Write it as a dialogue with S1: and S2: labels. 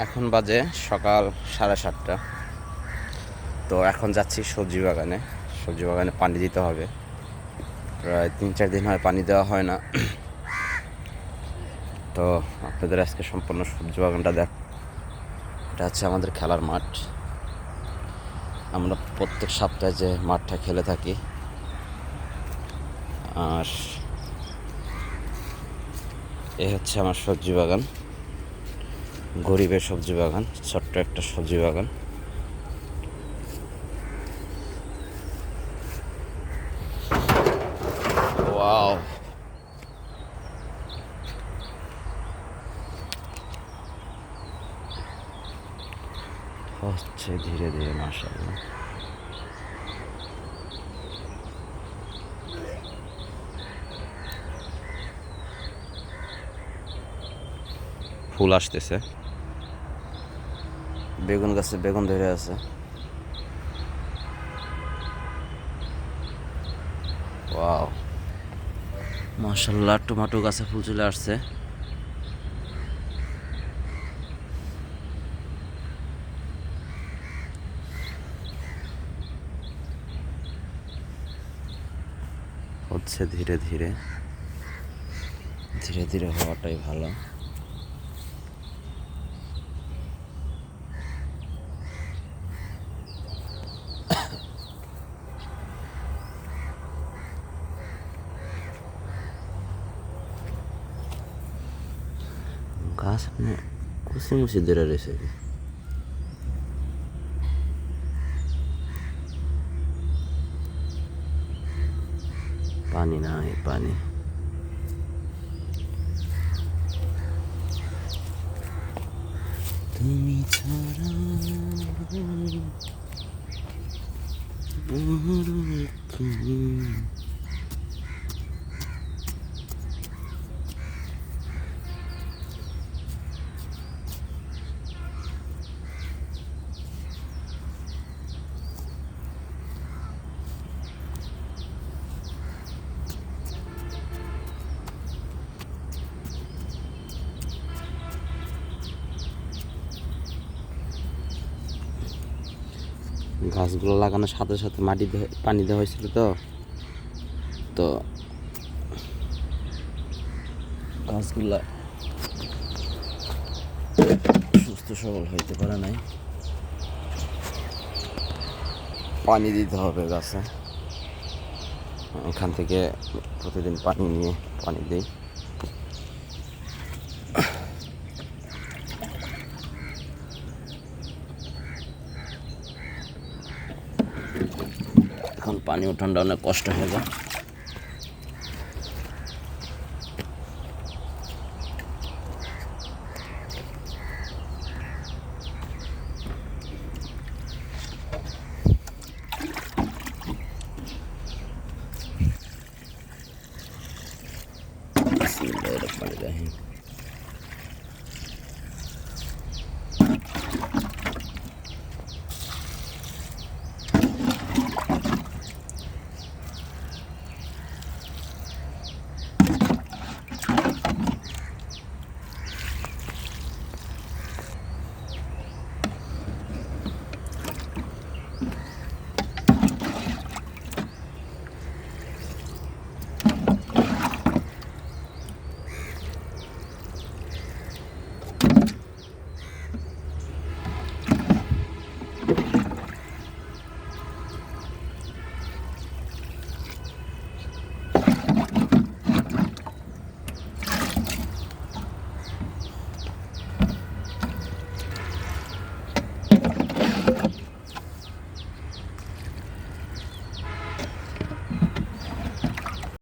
S1: এখন বাজে সকাল সাড়ে সাতটা। তো এখন যাচ্ছি সবজি বাগানে। সবজি বাগানে পানি দিতে হবে। প্রায় তিন চার দিন হয় পানি দেওয়া হয় না। তো আপনাদের আজকে সম্পূর্ণ সবজি বাগানটা দেখ এটা হচ্ছে আমাদের খেলার মাঠ। আমরা প্রত্যেক সপ্তাহে যে মাঠটা খেলে থাকি। আর এ হচ্ছে আমার সবজি বাগান। গরিবের সবজি বাগান ছোট্ট একটা সবজি বাগান। ওয়াও। হচ্ছে ধীরে ধীরে মাসাল্লাহ ফুল আসতেছে। বেগুন গাছে বেগুন ধরে আছে। ওয়াও। মাশাল্লাহ টমেটো গাছে ফুল চলে আসছে। হচ্ছে ধীরে ধীরে। ধীরে ধীরে হওয়াটাই ভালো। গাছ মানে কুচি মুচি ধরে রয়েছে পানি নাই পানি তুমি ছাড়া আমার তুমি গাছগুলো লাগানোর সাথে সাথে মাটি পানি দেওয়া হয়েছিল তো। তো গাছগুলা সুস্থ সবল হইতে পারে নাই। পানি দিতে হবে গাছে। এখান থেকে প্রতিদিন পানি নিয়ে পানি দিই। এখন পানি উঠানটা অনেক কষ্ট হয়ে যায় বিসমিল্লাহির